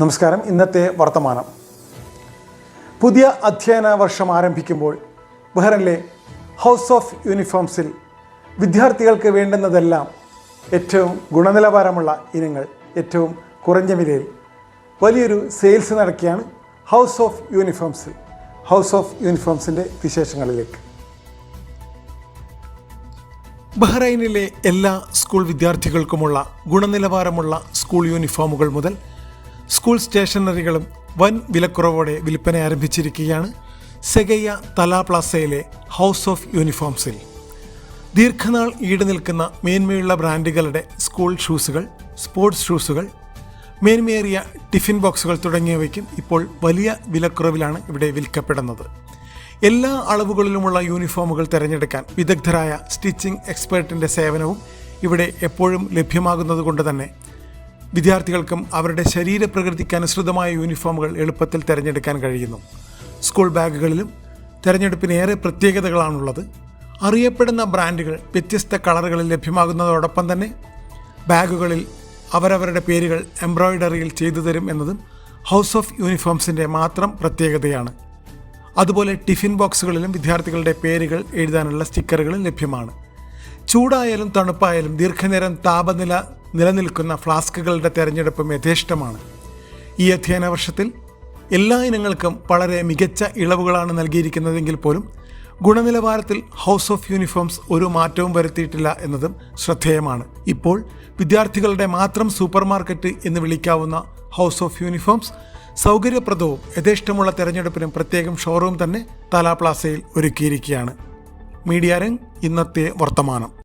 നമസ്കാരം. ഇന്നത്തെ വർത്തമാനം. പുതിയ അധ്യയന വർഷം ആരംഭിക്കുമ്പോൾ ബഹ്റിനിലെ ഹൗസ് ഓഫ് യൂണിഫോംസിൽ വിദ്യാർത്ഥികൾക്ക് വേണ്ടുന്നതെല്ലാം ഏറ്റവും ഗുണനിലവാരമുള്ള ഇനങ്ങൾ ഏറ്റവും കുറഞ്ഞ വിലയിൽ വലിയൊരു സെയിൽസ് നടക്കുകയാണ് ഹൗസ് ഓഫ് യൂണിഫോംസിൽ ഹൗസ് ഓഫ് യൂണിഫോംസിന്റെ വിശേഷങ്ങളിലേക്ക്. ബഹ്റൈനിലെ എല്ലാ സ്കൂൾ വിദ്യാർത്ഥികൾക്കുമുള്ള ഗുണനിലവാരമുള്ള സ്കൂൾ യൂണിഫോമുകൾ മുതൽ സ്കൂൾ സ്റ്റേഷനറികളും വൻ വിലക്കുറവോടെ വിൽപ്പന ആരംഭിച്ചിരിക്കുകയാണ് സെഗയ്യ തലാ പ്ലാസയിലെ ഹൗസ് ഓഫ് യൂണിഫോംസിൽ. ദീർഘനാൾ ഈട് നിൽക്കുന്ന മേന്മയുള്ള ബ്രാൻഡുകളുടെ സ്കൂൾ ഷൂസുകൾ സ്പോർട്സ് ഷൂസുകൾ മേന്മയേറിയ ടിഫിൻ ബോക്സുകൾ തുടങ്ങിയവയ്ക്കും ഇപ്പോൾ വലിയ വിലക്കുറവിലാണ് ഇവിടെ വിൽക്കപ്പെടുന്നത്. എല്ലാ അളവുകളിലുമുള്ള യൂണിഫോമുകൾ തിരഞ്ഞെടുക്കാൻ വിദഗ്ധരായ സ്റ്റിച്ചിങ് എക്സ്പേർട്ടിന്റെ സേവനവും ഇവിടെ എപ്പോഴും ലഭ്യമാകുന്നത് കൊണ്ട് തന്നെ വിദ്യാർത്ഥികൾക്കും അവരുടെ ശരീരപ്രകൃതിക്ക് അനുസൃതമായ യൂണിഫോമുകൾ എളുപ്പത്തിൽ തിരഞ്ഞെടുക്കാൻ കഴിയുന്നു. സ്കൂൾ ബാഗുകളിലും തിരഞ്ഞെടുപ്പിന് ഏറെ പ്രത്യേകതകളാണുള്ളത്. അറിയപ്പെടുന്ന ബ്രാൻഡുകൾ വ്യത്യസ്ത കളറുകളിൽ ലഭ്യമാകുന്നതോടൊപ്പം തന്നെ ബാഗുകളിൽ അവരവരുടെ പേരുകൾ എംബ്രോയിഡറിയിൽ ചെയ്തു തരും എന്നതും ഹൗസ് ഓഫ് യൂണിഫോംസിന്റെ മാത്രം പ്രത്യേകതയാണ്. അതുപോലെ ടിഫിൻ ബോക്സുകളിലും വിദ്യാർത്ഥികളുടെ പേരുകൾ എഴുതാനുള്ള സ്റ്റിക്കറുകളും ലഭ്യമാണ്. ചൂടായാലും തണുപ്പായാലും ദീർഘനേരം താപനില നിലനിൽക്കുന്ന ഫ്ലാസ്കുകളുടെ തിരഞ്ഞെടുപ്പും യഥേഷ്ടമാണ്. ഈ അധ്യയന വർഷത്തിൽ എല്ലാ ഇനങ്ങൾക്കും വളരെ മികച്ച ഇളവുകളാണ് നൽകിയിരിക്കുന്നതെങ്കിൽ പോലും ഗുണനിലവാരത്തിൽ ഹൗസ് ഓഫ് യൂണിഫോംസ് ഒരു മാറ്റവും വരുത്തിയിട്ടില്ല എന്നതും ശ്രദ്ധേയമാണ്. ഇപ്പോൾ വിദ്യാർത്ഥികളുടെ മാത്രം സൂപ്പർ മാർക്കറ്റ് എന്ന് വിളിക്കാവുന്ന ഹൗസ് ഓഫ് യൂണിഫോംസ് സൗകര്യപ്രദവും യഥേഷ്ടമുള്ള തെരഞ്ഞെടുപ്പിനും പ്രത്യേകം ഷോറൂം തന്നെ തലാപ്ലാസയിൽ ഒരുക്കിയിരിക്കുകയാണ്. മീഡിയ രംഗ് ഇന്നത്തെ വർത്തമാനം.